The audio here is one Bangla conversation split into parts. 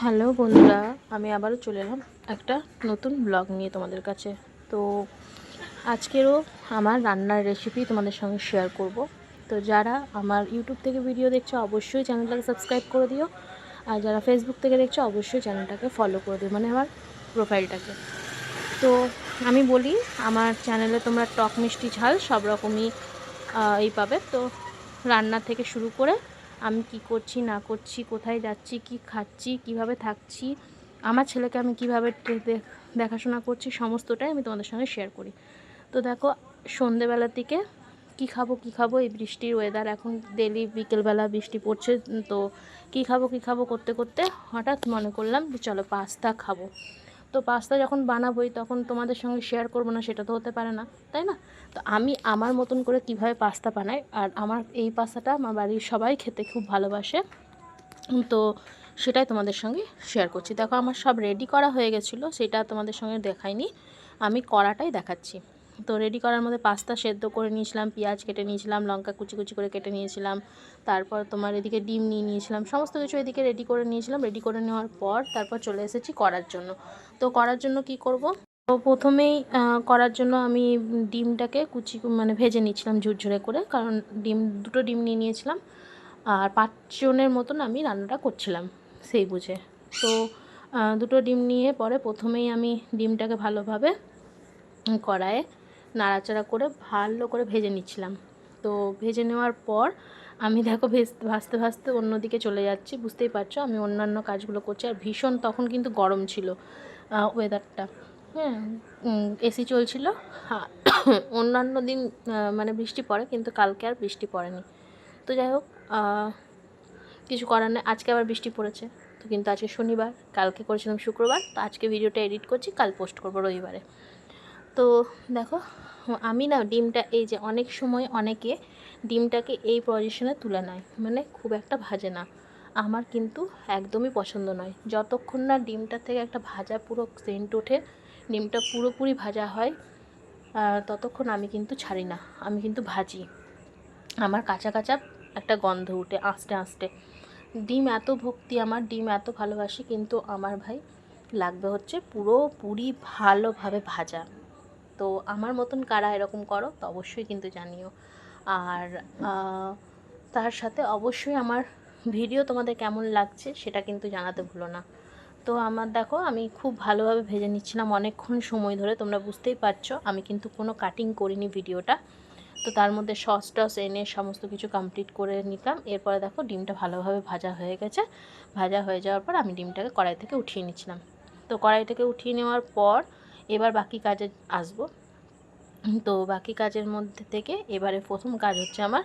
হ্যালো বন্ধুরা, আমি আবারও চলে এলাম একটা নতুন ব্লগ নিয়ে তোমাদের কাছে। তো আজকেরও আমার রান্নার রেসিপি তোমাদের সঙ্গে শেয়ার করব। তো যারা আমার ইউটিউব থেকে ভিডিও দেখছ, অবশ্যই চ্যানেলটাকে সাবস্ক্রাইব করে দিও। আর যারা ফেসবুক থেকে দেখছ, অবশ্যই চ্যানেলটাকে ফলো করে দিও মানে আমার প্রোফাইলটাকে তো আমি বলি, আমার চ্যানেলে তোমরা টক মিষ্টি ঝাল সব রকমই এই পাবে। তো রান্না থেকে শুরু করে আমি কি করছি, না করছি, কোথায় যাচ্ছি, কি খাচ্ছি, কীভাবে থাকছি, আমার ছেলেকে আমি কীভাবে দেখাশোনা করছি, সমস্তটাই আমি তোমাদের সঙ্গে শেয়ার করি। তো দেখো, সন্ধেবেলার দিকে কি খাব কি খাব, এই বৃষ্টির ওয়েদার এখন ডেলি বিকেলবেলা বৃষ্টি পড়ছে তো কি খাব কি খাব, করতে করতে হঠাৎ মনে করলাম যে চলো পাস্তা খাব। তো পাস্তা যখন বানাবোই, তখন তোমাদের সঙ্গে শেয়ার করব না, সেটা তো হতে পারে না, তাই না? তো আমি আমার মতন করে কীভাবে পাস্তা বানাই, আর আমার এই পাস্তাটা আমার বাড়ির সবাই খেতে খুব ভালোবাসে তো সেটাই তোমাদের সঙ্গে শেয়ার করছি। দেখো, আমার সব রেডি করা হয়ে গেছিল, সেটা তোমাদের সঙ্গে দেখাইনি, আমি করাটাই দেখাচ্ছি। তো রেডি করার মধ্যে পাস্তা সেদ্ধ করে নিয়েছিলাম পেঁয়াজ কেটে নিয়েছিলাম লঙ্কা কুচি কুচি করে কেটে নিয়েছিলাম তারপর তোমার এদিকে ডিম নিয়ে নিয়েছিলাম সমস্ত কিছু এদিকে রেডি করে নিয়েছিলাম রেডি করে নেওয়ার পর তারপর চলে এসেছি করার জন্য। তো করার জন্য কি করব? তো প্রথমেই করার জন্য আমি ডিমটাকে কুচি মানে ভেজে নিয়েছিলাম ঝুরঝুরে করে কারণ ডিম দুটো ডিম নিয়ে নিয়েছিলাম আর পাঁচজনের মতন আমি রান্নাটা করছিলাম সেই বুঝে। তো দুটো ডিম নিয়ে পরে প্রথমেই আমি ডিমটাকে ভালোভাবে উম, কড়াইয়ে নাড়াচাড়া করে ভালো করে ভেজে নিচ্ছিলাম। তো ভেজে নেওয়ার পর আমি দেখো ভেজ, ভাজতে ভাজতে অন্যদিকে চলে যাচ্ছি। বুঝতেই পারছ, আমি অন্যান্য কাজগুলো করছি আর ভীষণ তখন কিন্তু গরম ছিল ওয়েদারটা হ্যাঁ এসি চলছিল। অন্যান্য দিন মানে বৃষ্টি পড়ে, কিন্তু কালকে আর বৃষ্টি পড়েনি। তো যাই হোক কিছু করার নেই। আজকে আবার বৃষ্টি পড়েছে। তো কিন্তু আজকে শনিবার, কালকে করেছিলাম শুক্রবার। তো আজকে ভিডিওটা এডিট করছি, কাল পোস্ট করব রবিবারে। তো দেখো, আমি না ডিমটা এই যে অনেক সময় অনেকে ডিমটাকে এই পজিশনে তুলে নেয় মানে খুব একটা ভাজে না। আমার কিন্তু একদমই পছন্দ নয়। যতক্ষণ না ডিমটা থেকে একটা ভাজা পুরো সেন্ট ওঠে, ডিমটা পুরোপুরি ভাজা হয় ততক্ষণ আমি কিন্তু ছাড়ি না। আমি কিন্তু ভাজি। আমার কাঁচা কাঁচা একটা গন্ধ উঠে আস্তে আস্তে। ডিম এত ভক্তি আমার, ডিম এত ভালোবাসি, কিন্তু আমার ভাই লাগবে হচ্ছে পুরোপুরি ভালোভাবে ভাজা। তো আমার মতন কারা এরকম করো, তো অবশ্যই কিন্তু জানিও। আর তার সাথে অবশ্যই আমার ভিডিও তোমাদের কেমন লাগছে সেটা কিন্তু জানাতে ভুলো না। তো আমার দেখো, আমি খুব ভালোভাবে ভেজে নিচ্ছিলাম অনেকক্ষণ সময় ধরে, তোমরা বুঝতেই পারছ, আমি কিন্তু কোনো কাটিং করিনি ভিডিওটা। তো তার মধ্যে সস টস এনে সমস্ত কিছু কমপ্লিট করে নিলাম এরপরে দেখো, ডিমটা ভালোভাবে ভাজা হয়ে গেছে। ভাজা হয়ে যাওয়ার পর আমি ডিমটাকে কড়াই থেকে উঠিয়ে নিচ্ছিলাম। তো কড়াই থেকে উঠিয়ে নেওয়ার পর এবার বাকি কাজে আসব। তো বাকি কাজের মধ্যে থেকে এবারে প্রথম কাজ হচ্ছে আমার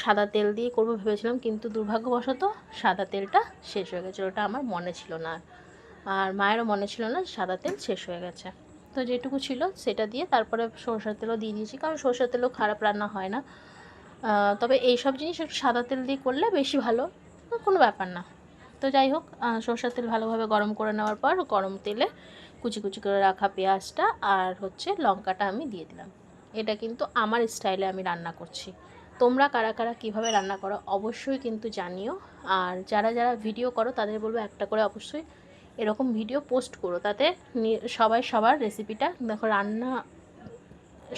সাদা তেল দিয়ে করব ভেবেছিলাম, কিন্তু দুর্ভাগ্যবশত সাদা তেলটা শেষ হয়ে গেছিল ওটা আমার মনে ছিল না আর। মায়েরও মনে ছিল না সাদা তেল শেষ হয়ে গেছে। তো যেটুকু ছিল সেটা দিয়ে তারপরে সরষের তেলও দিয়ে দিয়েছি, কারণ সরষের তেলও খারাপ রান্না হয় না। তবে এই সব জিনিস সাদা তেল দিয়ে করলে বেশি ভালো, কোনো ব্যাপার না। তো যাই হোক সরষের তেল ভালোভাবে গরম করে নেওয়ার পর গরম তেলে কুচি কুচি করে রাখা পেঁয়াজটা আর হচ্ছে লঙ্কাটা আমি দিয়ে দিলাম। এটা কিন্তু আমার স্টাইলে আমি রান্না করছি। তোমরা কারা কারা কীভাবে রান্না করো অবশ্যই কিন্তু জানিও। আর যারা যারা ভিডিও করো তাদের বলব একটা করে অবশ্যই এরকম ভিডিও পোস্ট করো তাতে সবাই সবার রেসিপিটা দেখো রান্না,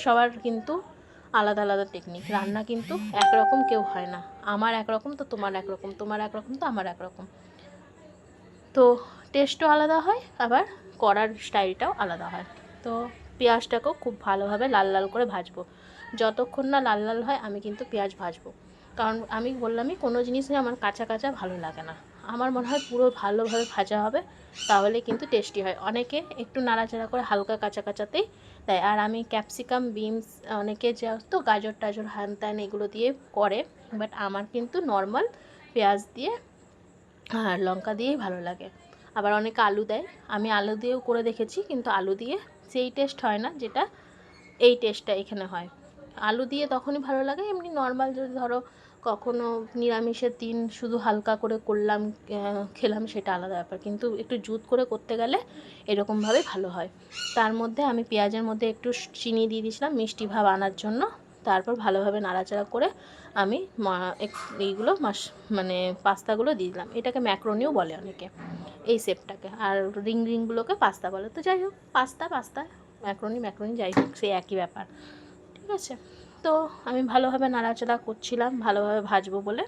সবার কিন্তু আলাদা আলাদা টেকনিক রান্না কিন্তু একরকম কেউ হয় না। আমার একরকম তো তোমার একরকম তোমার একরকম তো আমার একরকম। তো টেস্টও আলাদা হয়, আবার করার স্টাইলটাও আলাদা হয়। তো পেঁয়াজটাকেও খুব ভালোভাবে লাল লাল করে ভাজবো। যতক্ষণ না লাল লাল হয়, আমি কিন্তু পেঁয়াজ ভাজবো। কারণ আমি বললামই, কোনো জিনিসই আমার কাঁচা কাঁচা ভালো লাগে না। আমার মনে হয় পুরো ভালোভাবে ভাজা হবে, তাহলে কিন্তু টেস্টি হয়। অনেকে একটু নাড়াচাড়া করে হালকা কাঁচা কাঁচাতেই দেয়। আর আমি ক্যাপসিকাম বিনস অনেকে যা তো গাজর টাজর হ্যান ত্যান এগুলো দিয়ে করে বাট আমার কিন্তু নর্মাল পেঁয়াজ দিয়ে আর লঙ্কা দিয়েই ভালো লাগে। আবার অনেকে আলু দেয়। আমি আলু দিয়েও করে দেখেছি, কিন্তু আলু দিয়ে সেই টেস্ট হয় না, যেটা এই টেস্টটা এখানে হয়। আলু দিয়ে তখনই ভালো লাগে, এমনি নর্মাল যদি ধরো কখনো নিরামিষের দিন শুধু হালকা করে করলাম খেলাম, সেটা আলাদা ব্যাপার। কিন্তু একটু জুত করে করতে গেলে এরকমভাবে ভালো হয়। তার মধ্যে আমি পেঁয়াজের মধ্যে একটু চিনি দিয়ে দিয়েছিলাম, মিষ্টি ভাব আনার জন্য। তারপর ভালোভাবে নাড়াচাড়া করে আমি এইগুলো মাস মানে পাস্তাগুলো দিয়ে দিলাম। এটাকে ম্যাক্রোনিও বলে অনেকে, এই শেপটাকে। আর রিং রিংগুলোকে পাস্তা বলে। তো যাই হোক, পাস্তা পাস্তা, ম্যাক্রোনি ম্যাক্রোনি, যাই হোক সেই একই ব্যাপার। ঠিক আছে? তো আমি ভালোভাবে নাড়াচাড়া করছিলাম, ভালোভাবে ভাজবো বলে।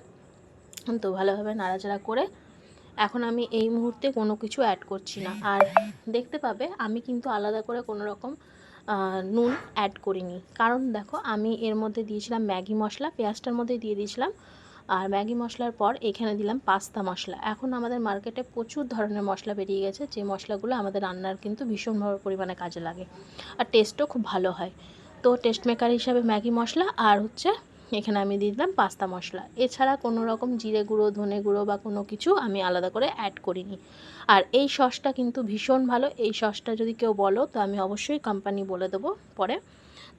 তো ভালোভাবে নাড়াচাড়া করে এখন আমি এই মুহূর্তে কোনো কিছু অ্যাড করছি না। আর দেখতে পাবে, আমি কিন্তু আলাদা করে কোনো রকম নুন অ্যাড করিনি। কারণ দেখো, আমি এর মধ্যে দিয়েছিলাম ম্যাগি মশলা, পেঁয়াজটার মধ্যে দিয়ে দিয়েছিলাম। আর ম্যাগি মশলার পর এখানে দিলাম পাস্তা মশলা। এখন আমাদের মার্কেটে প্রচুর ধরনের মশলা বেরিয়ে গেছে, যে মশলাগুলো আমাদের রান্নার কিন্তু ভীষণভাবে পরিমাণে কাজে লাগে। আর টেস্টও খুব ভালো হয়। তো টেস্ট মেকার হিসাবে ম্যাগি মশলা আর হচ্ছে এখানে আমি দিয়ে দিলাম পাস্তা মশলা। এছাড়া কোনো রকম জিরে গুঁড়ো, ধনে গুঁড়ো বা কোনো কিছু আমি আলাদা করে অ্যাড করিনি। আর এই সসটা কিন্তু ভীষণ ভালো। এই সসটা যদি কেউ বলো, তো আমি অবশ্যই কোম্পানি বলে দেবো পরে।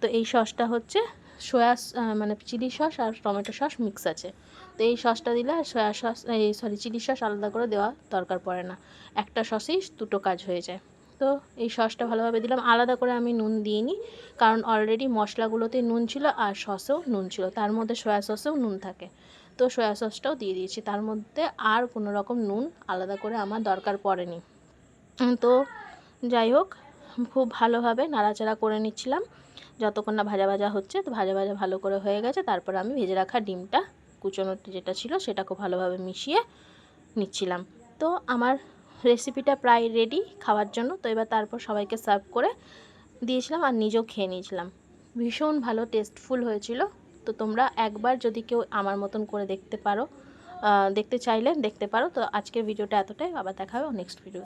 তো এই সসটা হচ্ছে সয়া মানে চিলি সস আর টমেটো সস মিক্স আছে। তো এই সসটা দিলে আর সয়া সস এই সরি চিলি সস আলাদা করে দেওয়া দরকার পড়ে না। একটা সসেই দুটো কাজ হয়ে যায়। তো এই সসটা ভালোভাবে দিলাম। আলাদা করে আমি নুন দিইনি, কারণ অলরেডি মশলাগুলোতে নুন ছিল আর সসেও নুন ছিল। তার মধ্যে সয়া সসেও নুন থাকে। তো সয়া সসটাও দিয়ে দিয়েছি। তার মধ্যে আর কোনো রকম নুন আলাদা করে আমার দরকার পড়েনি। তো যাই হোক, খুব ভালোভাবে নাড়াচাড়া করে নিচ্ছিলাম। যতক্ষণ না ভাজা ভাজা হচ্ছে, তো ভাজা ভাজা ভালো করে হয়ে গেছে। তারপর আমি ভেজে রাখা ডিমটা কুচোনো যেটা ছিল সেটা খুব ভালোভাবে মিশিয়ে নিচ্ছিলাম। তো আমার রেসিপিটা প্রায় রেডি খাওয়ার জন্য। তো এবার তারপর সবাইকে সার্ভ করে দিয়েছিলাম আর নিজেও খেয়ে নিয়েছিলাম। ভীষণ ভালো টেস্টফুল হয়েছিল। তো তোমরা একবার যদি কেউ আমার মতন করে দেখতে পারো দেখতে চাইলে দেখতে পারো। তো আজকের ভিডিওটা এতটাই। আবার দেখা হবে নেক্সট ভিডিও